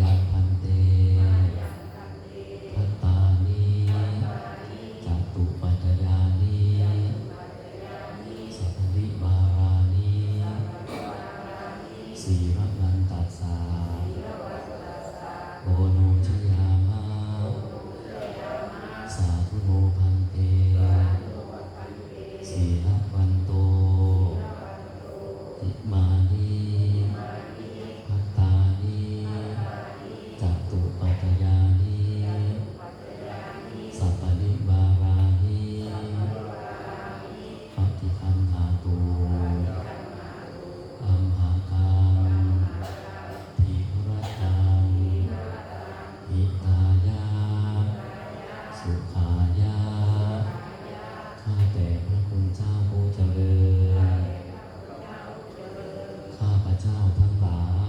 รันเต ขายาข้าแต่พระคุณเจ้าผู้เจริญ ข้าพระเจ้าทั้งหลาย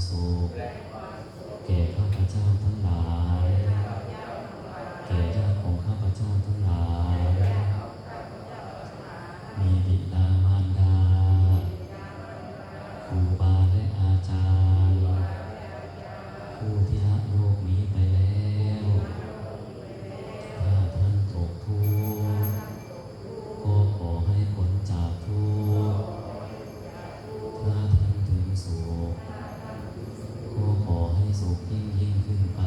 so งยิ่งยิ่งขึ้นไป